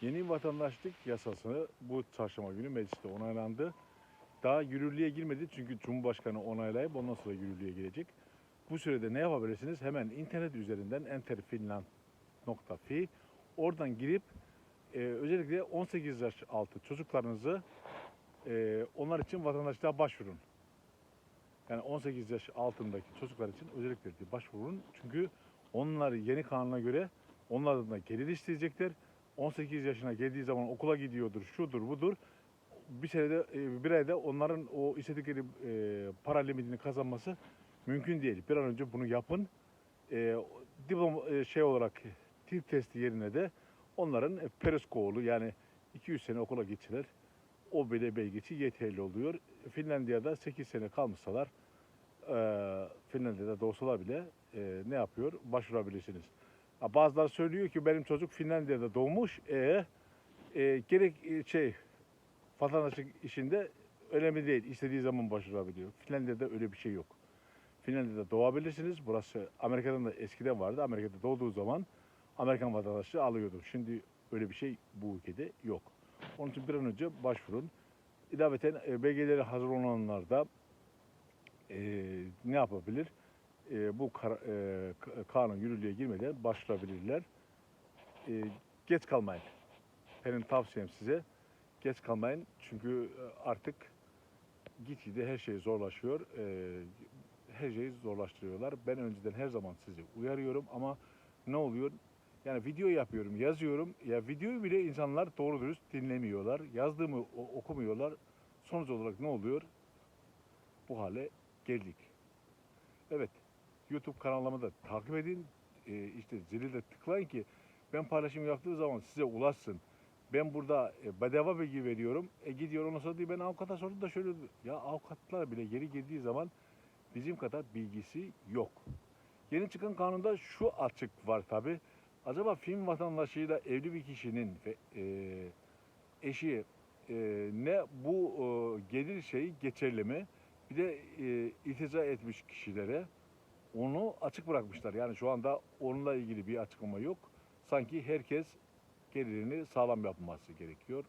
Yeni vatandaşlık yasası bu çarşamba günü mecliste onaylandı. Daha yürürlüğe girmedi çünkü Cumhurbaşkanı onaylayıp ondan sonra yürürlüğe girecek. Bu sürede ne yapabilirsiniz? Hemen internet üzerinden enterfinland.fi oradan girip e, özellikle 18 yaş altı çocuklarınızı e, onlar için vatandaşlığa başvurun. Yani 18 yaş altındaki çocuklar için özellikle başvurun. Çünkü onlar yeni kanuna göre onlardan da gelir isteyecekler. 18 yaşına geldiği zaman okula gidiyordur, şudur, budur. Bir senede, e, bir ayda onların o istedikleri e, para limitini kazanması mümkün değil. Bir an önce bunu yapın. E, diploma e, şey olarak dil testi yerine de onların periskoğlu yani 200 sene okula geçiler. O bile belgesi yeterli oluyor. Finlandiya'da 8 sene kalmışsalar Finlandiya'da doğsalar bile ne yapıyor? Başvurabilirsiniz. Bazıları söylüyor ki benim çocuk Finlandiya'da doğmuş. E, e, gerek e, şey vatandaşlık işinde önemli değil. İstediği zaman başvurabiliyor. Finlandiya'da öyle bir şey yok. Finlandiya'da doğabilirsiniz. Burası Amerika'dan da eskiden vardı. Amerika'da doğduğu zaman Amerikan vatandaşlığı alıyordu. Şimdi öyle bir şey bu ülkede yok. Onun için bir an önce başvurun. İlaveten e, belgeleri hazır olanlar da e, ne yapabilir? E, bu kar, e, kanun yürürlüğe girmeden başvurabilirler. E, geç kalmayın. Benim tavsiyem size geç kalmayın. Çünkü e, artık gitgide her şey zorlaşıyor. E, her şeyi zorlaştırıyorlar. Ben önceden her zaman sizi uyarıyorum ama ne oluyor? Yani video yapıyorum, yazıyorum. Ya videoyu bile insanlar doğru dürüst dinlemiyorlar. Yazdığımı okumuyorlar. Sonuç olarak ne oluyor? Bu hale geldik. Evet, YouTube kanalımı da takip edin. Ee, işte zili de tıklayın ki ben paylaşım yaptığı zaman size ulaşsın. Ben burada e, bedava bilgi veriyorum. E gidiyor ondan sonra diyor ben avukata sordum da şöyle. Ya avukatlar bile geri geldiği zaman bizim kadar bilgisi yok. Yeni çıkan kanunda şu açık var tabi. Acaba film vatandaşıyla evli bir kişinin ve e, eşi e, ne bu e, gelir şeyi geçerli mi? Bir de e, iltica etmiş kişilere onu açık bırakmışlar. Yani şu anda onunla ilgili bir açıklama yok. Sanki herkes gelirini sağlam yapması gerekiyor.